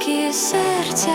тільки серця.